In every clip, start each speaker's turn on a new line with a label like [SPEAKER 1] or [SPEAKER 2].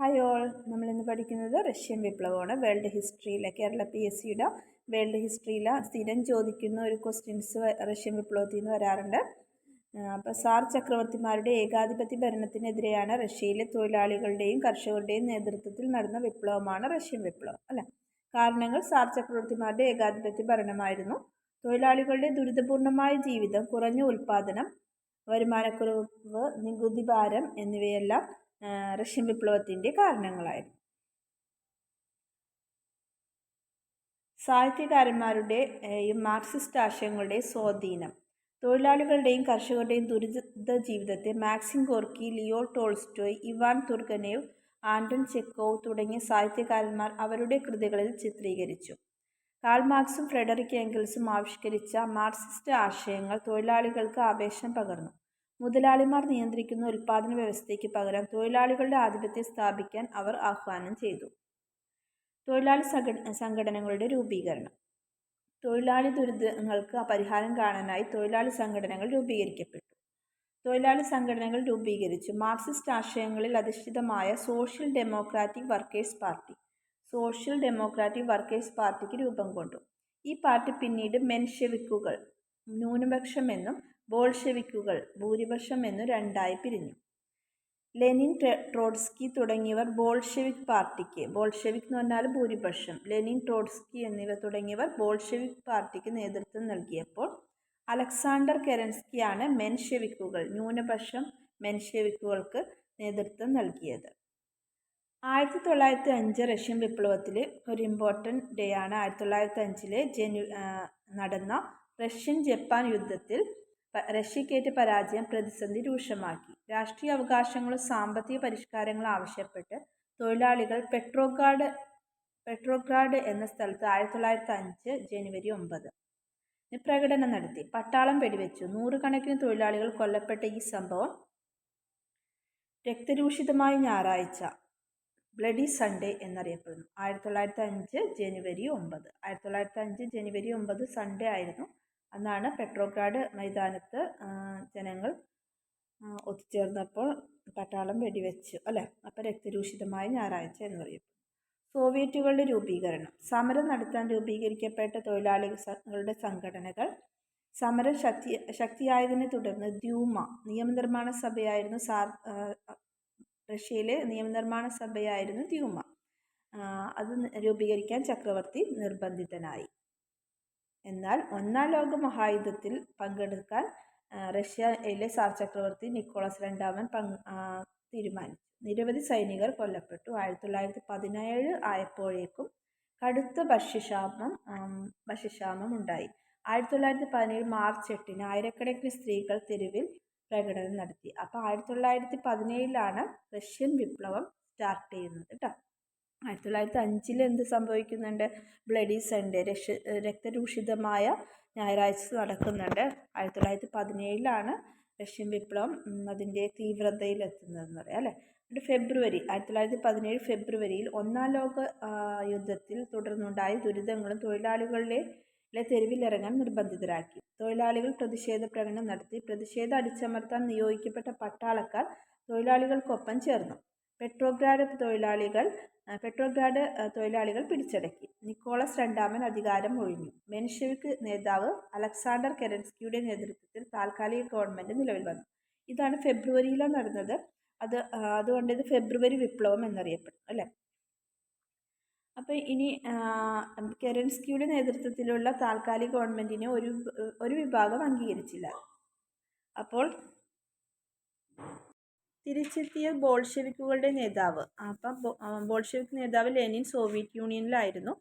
[SPEAKER 1] Hi all നമ്മളിന്ന് പഠിക്കുന്നത് Russian വിപ്ലവമാണ്. വേൾഡ് ഹിസ്റ്ററിയിലെ കേരള പി എസ് സിയുടെ വേൾഡ് ഹിസ്റ്ററിയിലെ സ്ഥിരം ചോദിക്കുന്ന ഒരു ക്വസ്റ്റ്യൻസ് റഷ്യൻ വിപ്ലവത്തിൽ നിന്ന് വരാറുണ്ട്. അപ്പോൾ സാർ ചക്രവർത്തിമാരുടെ ഏകാധിപത്യ ഭരണത്തിനെതിരെയാണ് റഷ്യയിലെ തൊഴിലാളികളുടെയും കർഷകരുടെയും നേതൃത്വത്തിൽ നടന്ന വിപ്ലവമാണ് റഷ്യൻ വിപ്ലവം അല്ല? കാരണങ്ങൾ സാർ ചക്രവർത്തിമാരുടെ ഏകാധിപത്യ ഭരണമായിരുന്നു. തൊഴിലാളികളുടെ ദുരിതപൂർണമായ ജീവിതം കുറഞ്ഞ ഉൽപ്പാദനം വരുമാനക്കുറവ് നികുതി ഭാരം എന്നിവയെല്ലാം റഷ്യൻ വിപ്ലവത്തിന്റെ കാരണങ്ങളായിരുന്നു. സാഹിത്യകാരന്മാരുടെയും മാർക്സിസ്റ്റ് ആശയങ്ങളുടെ സ്വാധീനം തൊഴിലാളികളുടെയും കർഷകരുടെയും ദുരിത ജീവിതത്തെ Maxim Gorky Leo Tolstoy Ivan Turgenev Anton Chekhov തുടങ്ങിയ സാഹിത്യകാരന്മാർ അവരുടെ കൃതികളിൽ ചിത്രീകരിച്ചു. കാൾ മാർക്സും ഫ്രെഡറിക് എങ്കിൾസും ആവിഷ്കരിച്ച മാർക്സിസ്റ്റ് ആശയങ്ങൾ തൊഴിലാളികൾക്ക് ആവേശം പകർന്നു. മുതലാളിമാർ നിയന്ത്രിക്കുന്ന ഉൽപ്പാദന വ്യവസ്ഥയ്ക്ക് പകരം തൊഴിലാളികളുടെ ആധിപത്യം സ്ഥാപിക്കാൻ അവർ ആഹ്വാനം ചെയ്തു. തൊഴിലാളി സംഘടനകളുടെ രൂപീകരണം. തൊഴിലാളി ദുരിതങ്ങൾക്ക് പരിഹാരം കാണാനായി തൊഴിലാളി സംഘടനകൾ രൂപീകരിക്കപ്പെട്ടു. തൊഴിലാളി സംഘടനകൾ രൂപീകരിച്ചു. മാർക്സിസ്റ്റ് ആശയങ്ങളിൽ അധിഷ്ഠിതമായ social democratic workers party social democratic workers പാർട്ടിക്ക് രൂപം കൊണ്ടു. ഈ പാർട്ടി പിന്നീട് മെൻഷെവിക്കുകൾ ന്യൂനപക്ഷമെന്നും ബോൾഷെവിക്കുകൾ ഭൂരിപക്ഷം എന്നു രണ്ടായി പിരിഞ്ഞു. ലെനിൻ ട്രോട്സ്കി തുടങ്ങിയവർ ബോൾഷെവിക് പാർട്ടിക്ക് ബോൾഷെവിക് എന്ന് പറഞ്ഞാൽ ഭൂരിപക്ഷം. ലെനിൻ ട്രോട്സ്കി എന്നിവർ തുടങ്ങിയവർ ബോൾഷെവിക് പാർട്ടിക്ക് നേതൃത്വം നൽകിയപ്പോൾ അലക്സാണ്ടർ കെരൻസ്കിയാണ് മെൻഷെവിക്കുകൾ ന്യൂനപക്ഷം മെൻഷെവിക്കുകൾക്ക് നേതൃത്വം നൽകിയത്. ആയിരത്തി തൊള്ളായിരത്തി അഞ്ച് റഷ്യൻ വിപ്ലവത്തിൽ ഒരു ഇമ്പോർട്ടന്റ് ഡേ ആണ്. ആയിരത്തി തൊള്ളായിരത്തി അഞ്ചിലെ ജനു നടന്ന റഷ്യൻ ജപ്പാൻ യുദ്ധത്തിൽ റഷ്യക്കേറ്റ പരാജയം പ്രതിസന്ധി രൂക്ഷമാക്കി. രാഷ്ട്രീയ അവകാശങ്ങളും സാമ്പത്തിക പരിഷ്കാരങ്ങളും ആവശ്യപ്പെട്ട് തൊഴിലാളികൾ പെട്രോഗ്രാഡ് പെട്രോഗ്രാഡ് എന്ന സ്ഥലത്ത് ആയിരത്തി തൊള്ളായിരത്തി അഞ്ച് ജനുവരി ഒമ്പത് പ്രകടനം നടത്തി. പട്ടാളം വെടിവെച്ചു. നൂറുകണക്കിന് തൊഴിലാളികൾ കൊല്ലപ്പെട്ട ഈ സംഭവം രക്തരൂഷിതമായ ഞായറാഴ്ച ബ്ലഡി സൺഡേ എന്നറിയപ്പെടുന്നു. ആയിരത്തി തൊള്ളായിരത്തി അഞ്ച് ജനുവരി ഒമ്പത്. ആയിരത്തി തൊള്ളായിരത്തി അഞ്ച് ജനുവരി ഒമ്പത് സൺഡേ ആയിരുന്നു അന്നാണ് പെട്രോഗ്രാഡ് മൈതാനത്ത് ജനങ്ങൾ ഒത്തുചേർന്നപ്പോൾ പട്ടാളം വെടിവെച്ചു അല്ലേ? അപ്പോൾ രക്തരൂഷിതമായ ഞായറാഴ്ച എന്ന് പറയും. സോവിയറ്റുകളുടെ രൂപീകരണം. സമരം നടത്താൻ രൂപീകരിക്കപ്പെട്ട തൊഴിലാളികളുടെ സംഘടനകൾ സമരം ശക്തി ശക്തിയായതിനെ തുടർന്ന് ദ്യൂമ നിയമനിർമ്മാണ സഭയായിരുന്നു സാർ റഷ്യയിലെ നിയമനിർമ്മാണ സഭയായിരുന്നു ദ്യൂമ. അത് രൂപീകരിക്കാൻ ചക്രവർത്തി നിർബന്ധിതനായി. എന്നാൽ ഒന്നാം ലോക മഹായുദ്ധത്തിൽ പങ്കെടുക്കാൻ റഷ്യയിലെ സാർ ചക്രവർത്തി നിക്കോളസ് രണ്ടാമൻ തീരുമാനിച്ചു. നിരവധി സൈനികർ കൊല്ലപ്പെട്ടു. ആയിരത്തി തൊള്ളായിരത്തി പതിനേഴ് ആയപ്പോഴേക്കും കടുത്ത ഭക്ഷ്യക്ഷാമം ഭക്ഷ്യക്ഷാമം ഉണ്ടായി. ആയിരത്തി തൊള്ളായിരത്തി പതിനേഴ് മാർച്ച് എട്ടിന് ആയിരക്കണക്കിന് സ്ത്രീകൾ തെരുവിൽ പ്രകടനം നടത്തി. അപ്പോൾ ആയിരത്തി തൊള്ളായിരത്തി പതിനേഴിലാണ് റഷ്യൻ വിപ്ലവം സ്റ്റാർട്ട് ചെയ്യുന്നത് കേട്ടോ ആയിരത്തി തൊള്ളായിരത്തി അഞ്ചിൽ എന്ത് സംഭവിക്കുന്നുണ്ട്? ബ്ലഡി സൺഡേ രക്ഷ രക്തരൂഷിതമായ ഞായറാഴ്ച നടക്കുന്നുണ്ട്. ആയിരത്തി തൊള്ളായിരത്തി പതിനേഴിലാണ് റഷ്യൻ വിപ്ലവം അതിന്റെ തീവ്രതയിലെത്തുന്നതെന്ന് പറയാം അല്ലേ? എന്നിട്ട് ഫെബ്രുവരി ആയിരത്തി തൊള്ളായിരത്തി പതിനേഴ് ഫെബ്രുവരിയിൽ ഒന്നാം ലോക യുദ്ധത്തിൽ തുടർന്നുണ്ടായ ദുരിതങ്ങളും തൊഴിലാളികളിലെ തെരുവിലിറങ്ങാൻ നിർബന്ധിതരാക്കി. തൊഴിലാളികൾ പ്രതിഷേധ പ്രകടനം നടത്തി. പ്രതിഷേധം അടിച്ചമർത്താൻ നിയോഗിക്കപ്പെട്ട പട്ടാളക്കാർ തൊഴിലാളികൾക്കൊപ്പം ചേർന്നു. പെട്രോഗ്രാഡ് തൊഴിലാളികൾ പെട്രോഗ്രാഡ് തൊഴിലാളികൾ പിടിച്ചടക്കി. നിക്കോളസ് രണ്ടാമൻ അധികാരം ഒഴിഞ്ഞു. മെൻഷെവിക് നേതാവ് അലക്സാണ്ടർ കെരൻസ്കിയുടെ നേതൃത്വത്തിൽ താൽക്കാലിക ഗവൺമെന്റ് നിലവിൽ വന്നു. ഇതാണ് ഫെബ്രുവരിയിലാണ് നടന്നത്. അത് അതുകൊണ്ട് ഇത് ഫെബ്രുവരി വിപ്ലവം എന്നറിയപ്പെടുന്നു അല്ലേ? അപ്പോൾ ഇനി കെരൻസ്കിയുടെ നേതൃത്വത്തിലുള്ള താൽക്കാലിക ഗവൺമെന്റിനെ ഒരു ഒരു വിഭാഗം അംഗീകരിച്ചില്ല. അപ്പോൾ തിരിച്ചെത്തിയ ബോൾഷെവിക്കുകളുടെ നേതാവ്. അപ്പം ബോൾഷെവിക് നേതാവ് ലെനിൻ സോവിയറ്റ് യൂണിയനിലായിരുന്നു.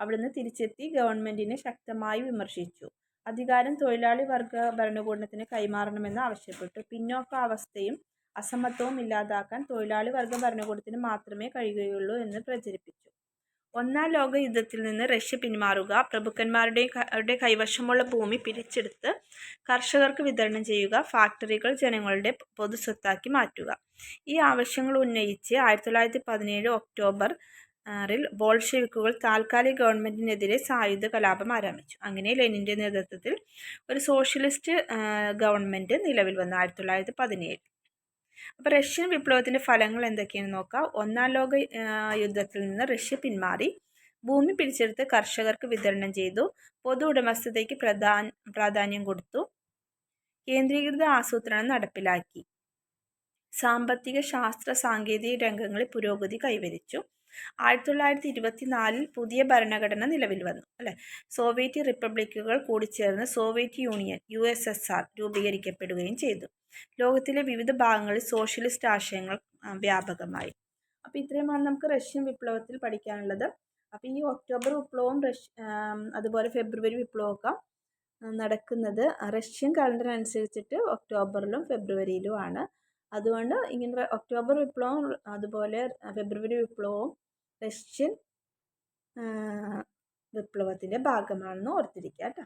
[SPEAKER 1] അവിടുന്ന് തിരിച്ചെത്തി ഗവൺമെന്റിനെ ശക്തമായി വിമർശിച്ചു. അധികാരം തൊഴിലാളി വർഗ ഭരണകൂടത്തിന് കൈമാറണമെന്ന് ആവശ്യപ്പെട്ടു. പിന്നോക്കാവസ്ഥയും അസമത്വവും ഇല്ലാതാക്കാൻ തൊഴിലാളി വർഗ ഭരണകൂടത്തിന് മാത്രമേ കഴിയുകയുള്ളൂ എന്ന് പ്രചരിപ്പിച്ചു. ഒന്നാം ലോക യുദ്ധത്തിൽ നിന്ന് റഷ്യ പിന്മാറുക പ്രഭുക്കന്മാരുടെ കൈവശമുള്ള ഭൂമി പിരിച്ചെടുത്ത് കർഷകർക്ക് വിതരണം ചെയ്യുക ഫാക്ടറികൾ ജനങ്ങളുടെ പൊതുസ്വത്താക്കി മാറ്റുക. ഈ ആവശ്യങ്ങൾ ഉന്നയിച്ച് ആയിരത്തി തൊള്ളായിരത്തി പതിനേഴ് ഒക്ടോബർ ിൽ ബോൾഷെവിക്കുകൾ താൽക്കാലിക ഗവൺമെന്റിനെതിരെ സായുധ കലാപം ആരംഭിച്ചു. അങ്ങനെ ലെനിന്റെ നേതൃത്വത്തിൽ ഒരു സോഷ്യലിസ്റ്റ് ഗവൺമെന്റ് നിലവിൽ വന്നു ആയിരത്തി തൊള്ളായിരത്തി പതിനേഴ് അപ്പോൾ റഷ്യൻ വിപ്ലവത്തിന്റെ ഫലങ്ങൾ എന്തൊക്കെയാണെന്ന് നോക്കാം. ഒന്നാം ലോക യുദ്ധത്തിൽ നിന്ന് റഷ്യ പിന്മാറി. ഭൂമി പിടിച്ചെടുത്ത് കർഷകർക്ക് വിതരണം ചെയ്തു. പൊതു ഉടമസ്ഥതയ്ക്ക് പ്രാധാന്യം കൊടുത്തു. കേന്ദ്രീകൃത ആസൂത്രണം നടപ്പിലാക്കി. സാമ്പത്തിക ശാസ്ത്ര സാങ്കേതിക രംഗങ്ങളിൽ പുരോഗതി കൈവരിച്ചു. ആയിരത്തി തൊള്ളായിരത്തി ഇരുപത്തിനാലിൽ പുതിയ ഭരണഘടന നിലവിൽ വന്നു അല്ലെ? സോവിയറ്റ് റിപ്പബ്ലിക്കുകൾ കൂടിച്ചേർന്ന് Soviet Union U S S R രൂപീകരിക്കപ്പെടുകയും ചെയ്തു. ലോകത്തിലെ വിവിധ ഭാഗങ്ങളിൽ സോഷ്യലിസ്റ്റ് ആശയങ്ങൾ വ്യാപകമായി. അപ്പോൾ ഇത്രയുമാണ് നമുക്ക് റഷ്യൻ വിപ്ലവത്തിൽ പഠിക്കാനുള്ളത്. അപ്പോൾ ഈ ഒക്ടോബർ വിപ്ലവവും റഷ്യ അതുപോലെ ഫെബ്രുവരി വിപ്ലവമൊക്കെ നടക്കുന്നത് റഷ്യൻ കലണ്ടർ അനുസരിച്ചിട്ട് ഒക്ടോബറിലും ഫെബ്രുവരിയിലുമാണ്. അതുകൊണ്ട് ഇങ്ങനെ ഒക്ടോബർ വിപ്ലവം അതുപോലെ ഫെബ്രുവരി വിപ്ലവവും റഷ്യൻ വിപ്ലവത്തിന്റെ ഭാഗമാണെന്ന് ഓർത്തിരിക്കുക കേട്ടോ.